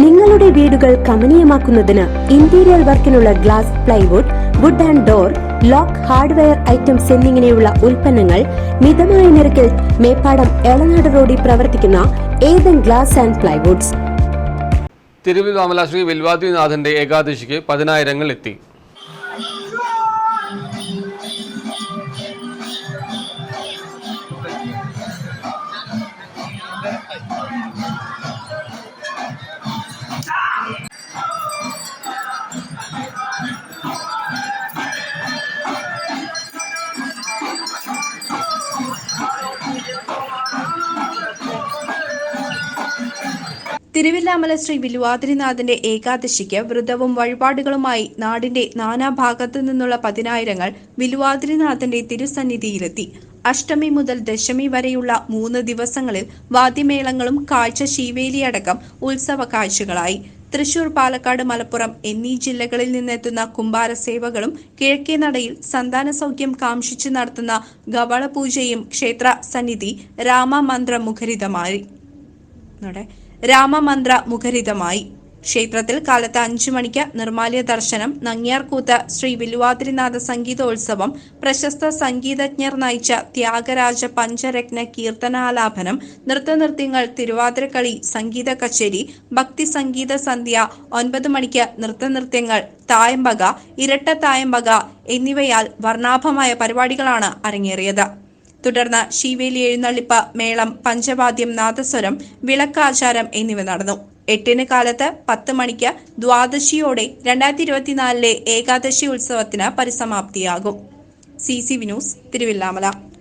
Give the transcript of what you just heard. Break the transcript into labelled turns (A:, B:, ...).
A: നിങ്ങളുടെ വീടുകൾ കമനീയമാക്കുന്നതിന് interior വർക്കിനുള്ള glass plywood wood and door lock hardware items എന്നിങ്ങനെയുള്ള ഉൽപ്പന്നങ്ങൾ മിതമായ നിരക്കിൽ മേപ്പാടം എളനാട് റോഡിൽ പ്രവർത്തിക്കുന്ന Ethan glass and plywoods
B: Thiruvilwamala Shri വിൽവാദിനാഥന്റെ ഏകാദശിക്ക് പതിനായിരങ്ങൾ എത്തി.
C: തിരുവില്ലാമല ശ്രീ വിലുവാതിരിനാഥന്റെ ഏകാദശിക്ക് വ്രതവും വഴിപാടുകളുമായി നാടിന്റെ നാനാഭാഗത്തു നിന്നുള്ള പതിനായിരങ്ങൾ വിലുവാതിരിനാഥന്റെ തിരുസന്നിധിയിലെത്തി. അഷ്ടമി മുതൽ ദശമി വരെയുള്ള മൂന്ന് ദിവസങ്ങളിൽ വാദ്യമേളങ്ങളും കാഴ്ച ശീവേലിയടക്കം ഉത്സവ കാഴ്ചകളായി. തൃശൂർ പാലക്കാട് മലപ്പുറം എന്നീ ജില്ലകളിൽ നിന്നെത്തുന്ന കുംഭാരസേവകളും കിഴക്കേ നടയിൽ സന്താന സൗഖ്യം കാംക്ഷിച്ച് നടത്തുന്ന ഗവളപൂജയും ക്ഷേത്ര സന്നിധി രാമമന്ത്രമുഖരിതമായി രാമമന്ത്ര മുഖരിതമായി. ക്ഷേത്രത്തിൽ കാലത്ത് അഞ്ചു മണിക്ക് നിർമാല്യ ദർശനം നങ്ങ്യാർകൂത്ത് ശ്രീ വില്ലുവാതിരിനാഥ സംഗീതോത്സവം പ്രശസ്ത സംഗീതജ്ഞർ നയിച്ച ത്യാഗരാജ പഞ്ചരത്ന കീർത്തനാലാപനം നൃത്തനൃത്യങ്ങൾ തിരുവാതിരക്കളി സംഗീത കച്ചേരി ഭക്തി സംഗീത സന്ധ്യ ഒൻപത് മണിക്ക് നൃത്തനൃത്യങ്ങൾ തായമ്പക ഇരട്ട തായമ്പക എന്നിവയാൽ വർണാഭമായ പരിപാടികളാണ് അരങ്ങേറിയത്. തുടർന്ന് ശീവേലി എഴുന്നള്ളിപ്പ് മേളം പഞ്ചവാദ്യം നാദസ്വരം വിളക്കാചാരം എന്നിവ നടന്നു. എട്ടിന് കാലത്ത് പത്ത് മണിക്ക് ദ്വാദശിയോടെ രണ്ടായിരത്തി ഇരുപത്തിനാലിലെ ഏകാദശി ഉത്സവത്തിന് പരിസമാപ്തിയാകും. C C Vinoos Thiruvilwamala.